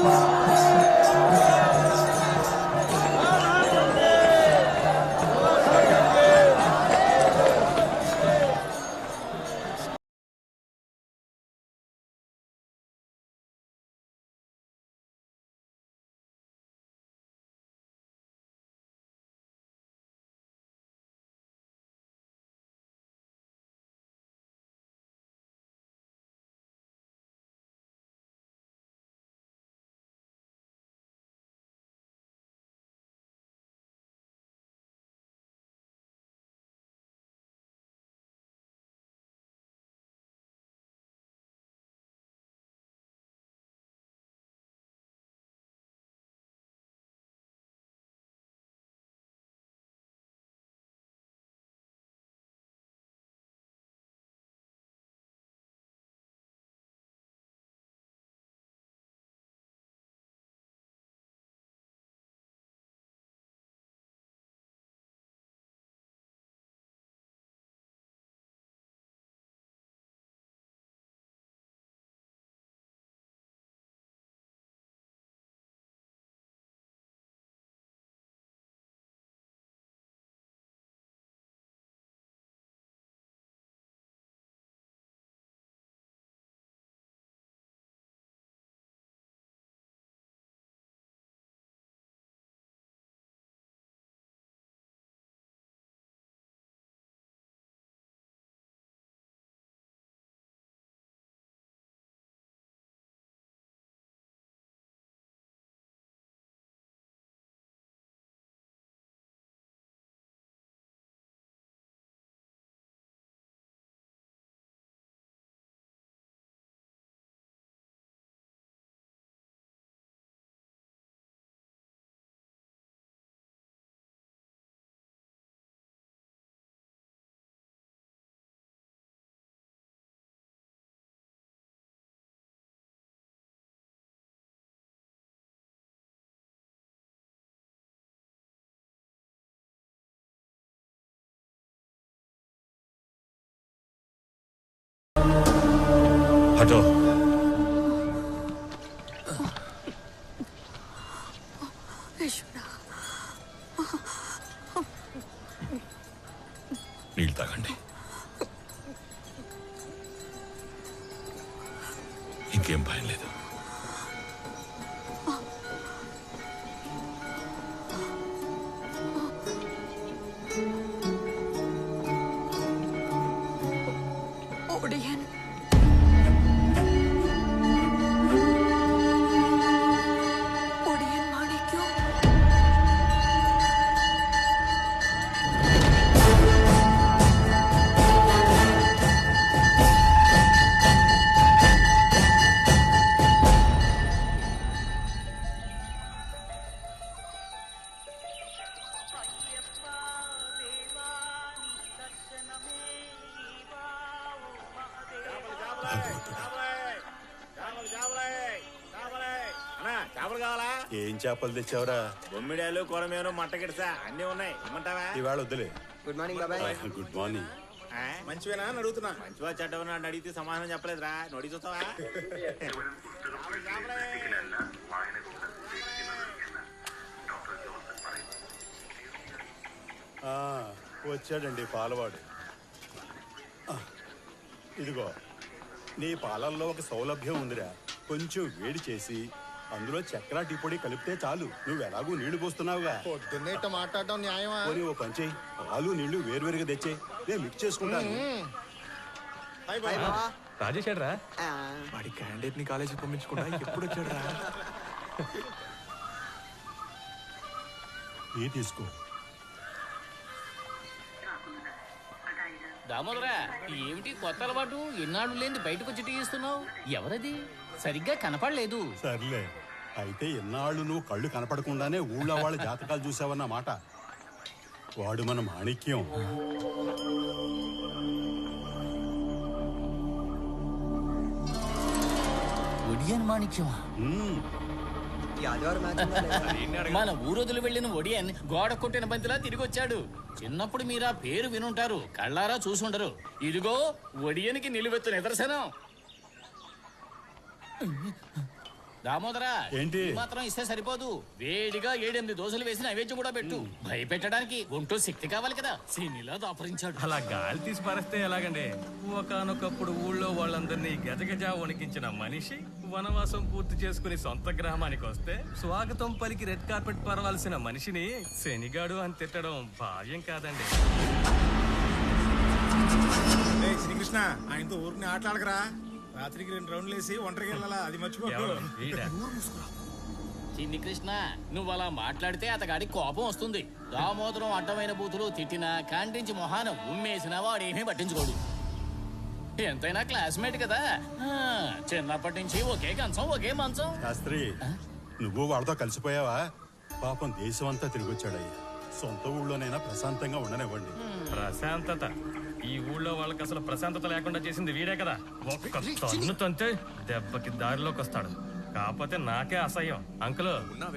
Oh, హటో నీళ్ళు చేపలు కావాలా ఏం చేపలు తెచ్చావురా? బొమ్మిడాలు కొరమేను మట్టగిడసా అన్ని ఉన్నాయి. ఇమ్మంటావా? ఇవాళ వద్దులే. గుడ్ మార్నింగ్ బాబాయ్. గుడ్ మార్నింగ్ ఆ? మంచివేనా అని అడుగుతున్నా. మంచివా చెడ్డవా నన్ను అడిగితే సమాధానం చెప్పలేదురా. నోడి చూస్తావా? ఆ, వచ్చాడండి పాలవాడు. ఆ, ఇదిగో. నీ పాలల్లో ఒక సౌలభ్యం ఉందిరా. కొంచెం వేడి చేసి అందులో చక్కెర టీ పొడి కలిపితే చాలు. నువ్వు ఎలాగూ నీళ్ళు పోస్తున్నావుగా. పొద్దున్నే ఇట్ట మాట్లాడటం న్యాయమా? పోనీ ఓ పని చెయ్యి పాలు నీళ్ళు వేరువేరుగా తెచ్చే. నేను మిక్స్ చేసుకుంటాను. రాజేష్ రా వాడి క్యాండిడేట్ని కాలేజీకి పంపించకుండా ఎప్పుడు వచ్చాడు రా టీ తీసుకో. దామోదరా ఏమిటి కొత్త అలవాటు? ఎన్నాళ్ళు లేని బయటకు వచ్చి టీ ఇస్తున్నావు? ఎవరది? సరిగ్గా కనపడలేదు. సర్లే. అయితే ఎన్నాళ్ళు నువ్వు కళ్ళు కనపడకుండానే ఊళ్ళో వాళ్ళ జాతకాలు చూసావన్న మాట వాడు మన మాణిక్యం. ఒడియన్ మాణిక్యమా? మన ఊరొదులు వెళ్ళిన ఒడియన్ గోడ కొట్టిన బంతిలా తిరిగి వచ్చాడు. చిన్నప్పుడు మీరు పేరు వినుంటారు. కళ్ళారా చూసుండరు ఇదిగో ఒడియన్కి నిలువెత్తు నిదర్శనం. దామోదరా ఏంటి? మాత్రం ఇస్తే సరిపోదు. వేడిగా ఏడెనిమిది దోశలు వేసి నైవేద్యం కూడా పెట్టు. భయపెట్టడానికి ఒంటో శక్తి కావాలి కదా. సినిలా దాపరించాడు. అలా గాలి తీసి పారేస్తే ఎలాగండి? ఒకనొకప్పుడు ఊళ్ళో వాళ్ళందరినీ గజగజ వణికించిన మనిషి. వనవాసం పూర్తి చేసుకుని సొంత గ్రామానికి వస్తే స్వాగతం పలికి రెడ్ కార్పెట్ పరవాల్సిన మనిషిని శనిగాడు అని తిట్టడం భావ్యం కాదండి. ఏయ్ శ్రీకృష్ణ ఆయనతో ఊరికి ఆటలాడకరా. రాత్రికి రెండు రౌండ్లు వేసి ఒంటరికి వెళ్ళాలా? అది మర్చిపో ఎవరు? వీడా? చిన్ని కృష్ణ నువ్వు అలా మాట్లాడితే అతగాడి కోపం వస్తుంది. దామోదరం అడ్డమైన బూతులు తిట్టినా ఖండించి మొహాన ఉమ్మేసినా వాడేమీ పట్టించుకోడు. ఎంతైనా క్లాస్మేట్ కదా. ఆ, చిన్నప్పటి నుంచి ఒకే కంచం ఒకే మంచం. శాస్త్రి నువ్వు వాళ్ళతో కలిసిపోయావా? పాపం దేశం అంతా తిరిగొచ్చాడయ్యా. సొంత ఊళ్ళోనైనా ప్రశాంతంగా ఉండనివ్వండి. ప్రశాంతత. ఈ ఊళ్ళో వాళ్ళకి అసలు ప్రశాంతత లేకుండా చేసింది వీడే కదా. ఒక్క తన్ను తంతే దెబ్బకి దారిలోకి వస్తాడు. కాకపోతే నాకే అసహ్యం. అంకుల్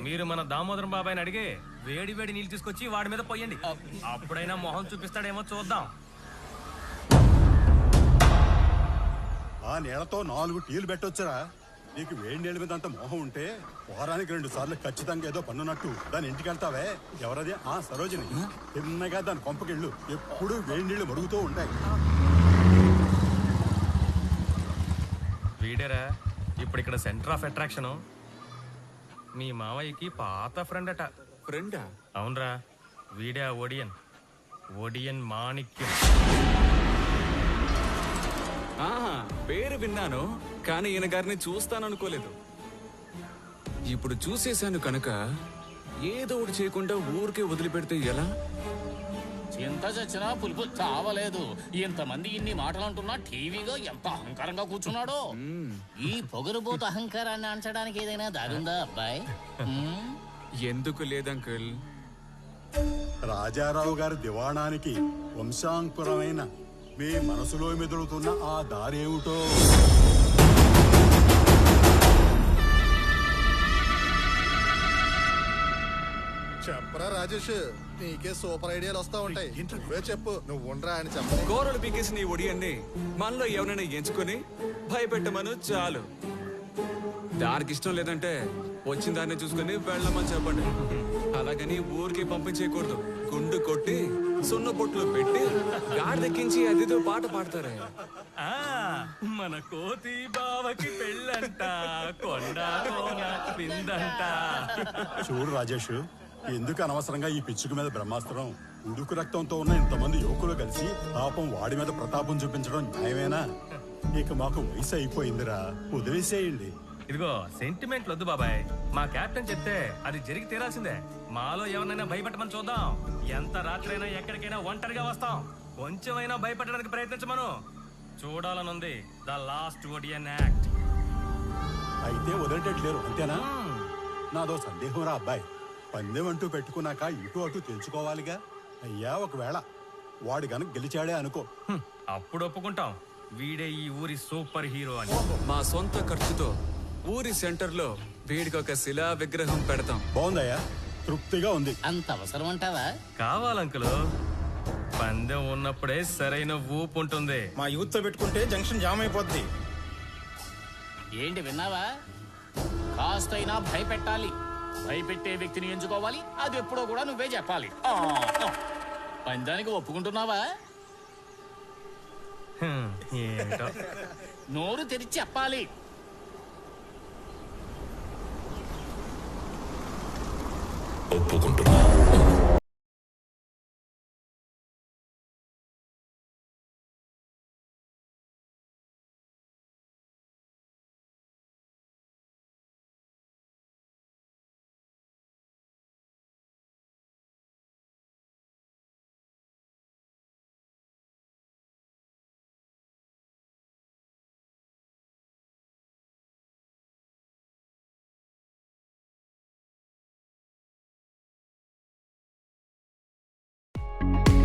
మీరు మన దామోదరం బాబాయ్ని అడిగి వేడి వేడి నీళ్ళు తీసుకొచ్చి వాడి మీద పోయండి. అప్పుడైనా మొహం చూపిస్తాడేమో చూద్దాం. ఆ నీళ్ళతో నాలుగు టీలు పెట్టొచ్చురా. నీకు వేడి నీళ్ళ మీద అంత మోహం ఉంటే వారానికి రెండు సార్లు ఖచ్చితంగా ఏదో పన్నున్నట్టు. దాని ఇంటికి వెళ్తావే ఎవరది? ఆ సరోజిని. తిన్నగా దాని కొంపకిళ్ళు ఎప్పుడూ వేడి నీళ్ళు మరుగుతూ ఉంటాయి. వీడేరా ఇప్పుడు ఇక్కడ సెంటర్ ఆఫ్ అట్రాక్షన్. మీ మావయ్యకి పాత ఫ్రెండ్ అట. ఫ్రెండా అవునరా వీడే ఆ ఒడియన్. ఒడియన్ మాణిక్యం. పేరు విన్నాను కానీ ఈయన గారిని చూస్తాననుకోలేదు. ఇప్పుడు చూసేశాను కనుక ఏదో ఒకటి చేయకుండా ఊరికే వదిలిపెడితే ఎలా? చింత చచ్చినా పులుపు చావలేదు. ఇంతమంది ఇన్ని మాటలు అంటున్నా టీవీలో ఎంత అహంకారంగా కూర్చున్నాడో. ఈ పొగరుబోతు అహంకారాన్ని అంచడానికి ఏదైనా దారుందా అబ్బాయి? ఎందుకు లేదంకుల్? రాజారావు గారి దివాణానికి వంశాంకురమైన మీ మనసులో మెదులుతున్న ఆ దారేమిటో చెప్పరా రాజేష్ నీకే సూపర్ ఐడియాలు వస్తా ఉంటాయి. నువ్వే చెప్పు నువ్వు ఉండరా అని చెప్ప. కోరలు పీకేసిన ఈ ఒడియన్ని మనలో ఎవరైనా ఎంచుకొని భయపెట్టమను చాలు. దానికి ఇష్టం లేదంటే వచ్చిన దాన్ని చూసుకొని వెళ్ళమని చెప్పండి. అలాగని ఊరికి పంపించేయకూడదు. గుండు కొట్టి సున్న పొట్లు పెట్టి గాడిదెక్కించి అదితో పాట పాడతారే. ఆ మన కోతి బావకి పెళ్ళంట కొండ చూడు రాజేష్ ఎందుకు అనవసరంగా ఈ పిచ్చుక మీద బ్రహ్మాస్త్రం? ఉడుకు రక్తంతో ఉన్న ఇంతమంది యువకులు కలిసి పాపం వాడి మీద ప్రతాపం చూపించడం న్యాయమేనా? ఇక మాకు వయసు అయిపోయిందిరా. వదిలేసేయండి. ఇదిగో సెంటిమెంట్ వద్దు బాబాయ్. మా కెప్టెన్ చెప్తే అది జరిగి తీరాల్సిందే. మాలో ఎవరినైనా భయపెట్టమని చూద్దాం. ఎంత రాత్రైనా ఎక్కడికైనా ఒంటరిగా వస్తాం. కొంచెమైనా భయపెట్టడానికి ప్రయత్నించమను. చూడాలనుంది ద లాస్ట్ ఒడియన్ యాక్ట్. అయితే వదిలేటట్లేరు అంతేనా? నాదో సందేహం రా అబ్బాయి. పందెం అంటూ పెట్టుకున్నాక ఇటు అటు తెలుసుకోవాలిగా? అయ్యా ఒకవేళ వాడు గనక గెలిచాడే అనుకో. అప్పుడు ఒప్పుకుంటాం. వీడే ఈ ఊరి సూపర్ హీరో అని. మా సొంత ఖర్చుతో ఊరి సెంటర్లో వీడికి ఒక శిలా విగ్రహం పెడతాం. బాగుందయ్యా. తృప్తిగా ఉంది. అంత అవసరం అంటావా? కావాలంకులు పందెం ఉన్నప్పుడే సరైన ఊపు ఉంటుంది. మా యూత్తో పెట్టుకుంటే జంక్షన్ జామ్ అయిపోద్ది. ఏంటి విన్నావా? కాస్తైనా భయపెట్టాలి. భయపెట్టే వ్యక్తిని ఎంచుకోవాలి. అది ఎప్పుడో కూడా నువ్వే చెప్పాలి. ఆ, ఆ. పందానికి ఒప్పుకుంటున్నావా? నోరు తెరిచి చెప్పాలి. ఒప్పుకుంటున్నా ఆ